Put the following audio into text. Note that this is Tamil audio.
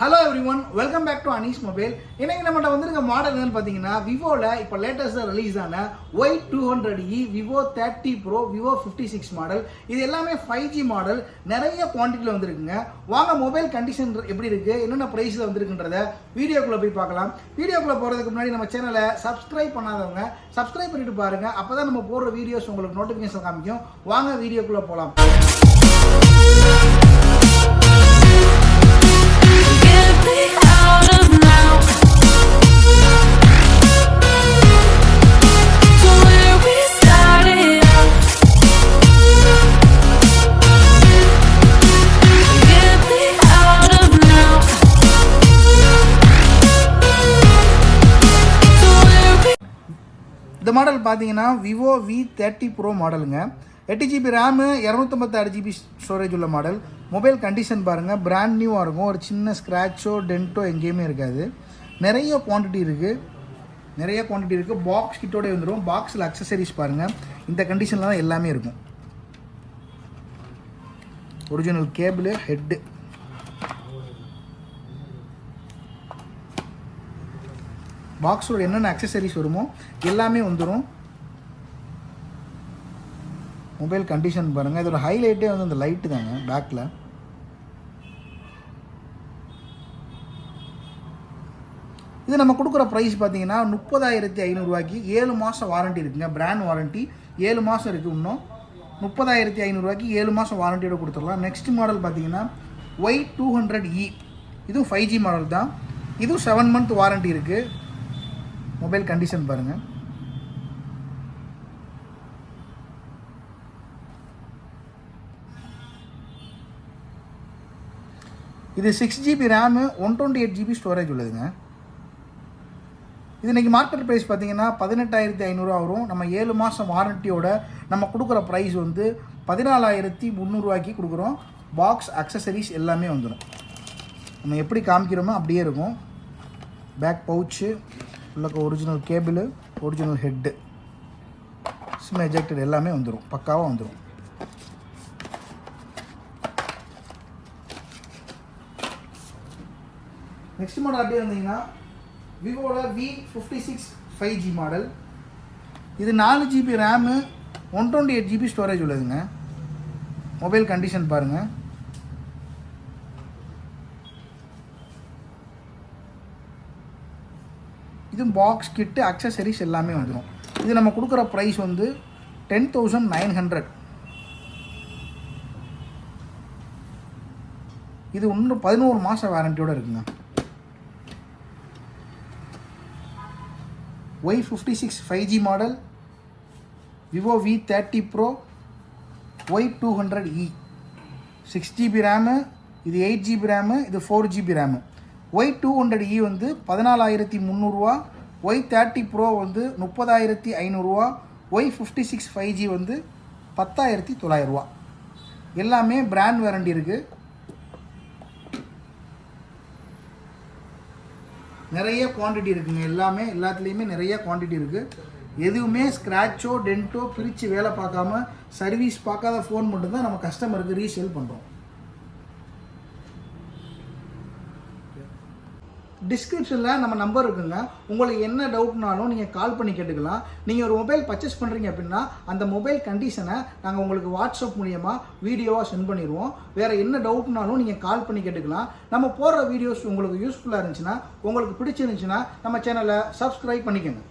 Hello everyone welcome back to Anees mobile இன்னைக்கு நம்மகிட்ட வந்திருக்க மாடல் என்னன்னு பார்த்தீங்கன்னா விவோவில் இப்போ லேட்டஸ்ட்டாக ரிலீஸ் ஆன Y two hundred E Vivo thirty pro Vivo fifty six model இது எல்லாமே ஃபைவ் ஜி மாடல் நிறைய குவான்டிட்டியில் வந்திருக்குங்க. வாங்க மொபைல் கண்டிஷன் எப்படி இருக்குது என்னென்ன ப்ரைஸில் வந்திருக்குன்றத வீடியோக்குள்ளே போய் பார்க்கலாம். வீடியோக்குள்ளே போகிறதுக்கு முன்னாடி நம்ம சேனலை சப்ஸ்கிரைப் பண்ணாதவங்க சப்ஸ்கிரைப் பண்ணிட்டு பாருங்கள் அப்போ தான் நம்ம போடுற வீடியோஸ் உங்களுக்கு நோட்டிஃபிகேஷன் காமிக்கும். வாங்க வீடியோக்குள்ளே போகலாம் இந்த மாடல் பார்த்தீங்கன்னா விவோ வி தேர்ட்டி ப்ரோ மாடலுங்க எட்டு ஜிபி ரேமு இரநூத்தம்பத்தாறு ஜிபி ஸ்டோரேஜ் உள்ள மாடல் மொபைல் கண்டிஷன் பாருங்கள் பிராண்ட் நியூவாக இருக்கும். ஒரு சின்ன ஸ்க்ராட்சோ டென்ட்டோ எங்கேயுமே இருக்காது. நிறைய குவான்டிட்டி இருக்குது நிறைய குவான்டிட்டி இருக்குது பாக்ஸ் கிட்டோடய வந்துடும் பாக்ஸில் அக்சசரிஸ் பாருங்கள் இந்த கண்டிஷனில் தான் எல்லாமே இருக்கும். ஒரிஜினல் கேபிள் ஹெட்டு பாக்ஸோட என்னென்ன அக்சசரிஸ் வருமோ எல்லாமே வந்துடும் மொபைல் கண்டிஷன் பாருங்கள் இதோட ஹைலைட்டே வந்து இந்த லைட்டு தாங்க பேக்கில் இது நம்ம கொடுக்குற ப்ரைஸ் பார்த்தீங்கன்னா முப்பதாயிரத்தி ஐநூறுரூவாய்க்கு ஏழு மாதம் வாரண்ட்டி இருக்குங்க. பிராண்ட் வாரண்ட்டி ஏழு மாதம் இருக்குது இன்னும். முப்பதாயிரத்தி ஐநூறுரூவாய்க்கு ஏழு மாதம் வாரண்டியோட கொடுத்துடலாம். நெக்ஸ்ட் மாடல் பார்த்தீங்கன்னா ஒய் டூ ஹண்ட்ரட் இ இதுவும் ஃபைவ் ஜி மாடல் தான். இதுவும் செவன் மந்த் வாரண்ட்டி இருக்குது மொபைல் கண்டிஷன் பாருங்கள் இது six GB RAM one twenty eight GB storage உள்ளதுங்க. இது இன்றைக்கி மார்க்கெட் ப்ரைஸ் பார்த்தீங்கன்னா பதினெட்டாயிரத்தி ஐநூறுரூவா வரும் நம்ம ஏழு மாதம் வாரண்டியோட நம்ம கொடுக்குற ப்ரைஸ் வந்து பதினாலாயிரத்தி முந்நூறுரூவாய்க்கு கொடுக்குறோம். பாக்ஸ் அக்சசரிஸ் எல்லாமே வந்துடும் நம்ம எப்படி காமிக்கிறோமோ அப்படியே இருக்கும். பேக் பவுச்சு உள்ளக்க original cable original head sim ejector எல்லாமே வந்துடும் பக்காவாக வந்துடும் நெக்ஸ்ட் மாடல் அப்படியே வந்தீங்கன்னா விவோவில் V fifty six five G model இது நாலு GB RAM one twenty eight GB storage உள்ளதுங்க. Mobile condition பாருங்கள் இது பாக்ஸ் கிட்டு அக்சசரிஸ் எல்லாமே வந்துடும் இது நம்ம கொடுக்குற ப்ரைஸ் வந்து டென் தௌசண்ட் நைன் ஹண்ட்ரட் இது இன்னும் பதினோரு மாதம் வாரண்டியோடு இருக்குங்க. Y fifty six five G model Vivo V thirty pro Y two hundred E six GB RAM இது எயிட் ஜிபி ரேமு இது four GB RAM Y two hundred E வந்து பதினாலாயிரத்தி முந்நூறுரூவா ஒய் தேர்ட்டி ப்ரோ வந்து முப்பதாயிரத்தி ஐநூறுரூவா Y fifty six five G வந்து பத்தாயிரத்தி தொள்ளாயிரரூவா எல்லாமே பிராண்ட் வாரண்டி இருக்குது நிறைய குவாண்டிட்டி இருக்குங்க. எல்லாமே எல்லாத்துலேயுமே நிறைய குவாண்டிட்டி இருக்குது எதுவுமே ஸ்க்ராட்சோ டென்ட்டோ பிரித்து வேலை பார்க்காம சர்வீஸ் பார்க்காத ஃபோன் மட்டும்தான் நம்ம கஸ்டமருக்கு ரீசேல் பண்ணுறோம் டிஸ்கிரிப்ஷனில் நம்ம நம்பர் இருக்குங்க. உங்களுக்கு என்ன டவுட்னாலும் நீங்கள் கால் பண்ணி கேட்டுக்கலாம். நீங்கள் ஒரு மொபைல் பர்ச்சேஸ் பண்ணுறீங்க அப்படின்னா அந்த மொபைல் கண்டிஷனை நாங்கள் உங்களுக்கு வாட்ஸ்அப் மூலியமாக வீடியோவாக சென்ட் பண்ணிடுவோம். வேறு என்ன டவுட்னாலும் நீங்கள் கால் பண்ணி கேட்டுக்கலாம். நம்ம போடுற வீடியோஸ் உங்களுக்கு யூஸ்ஃபுல்லாக இருந்துச்சுன்னா உங்களுக்கு பிடிச்சிருந்துச்சுன்னா நம்ம சேனலை சப்ஸ்கிரைப் பண்ணிக்கோங்க.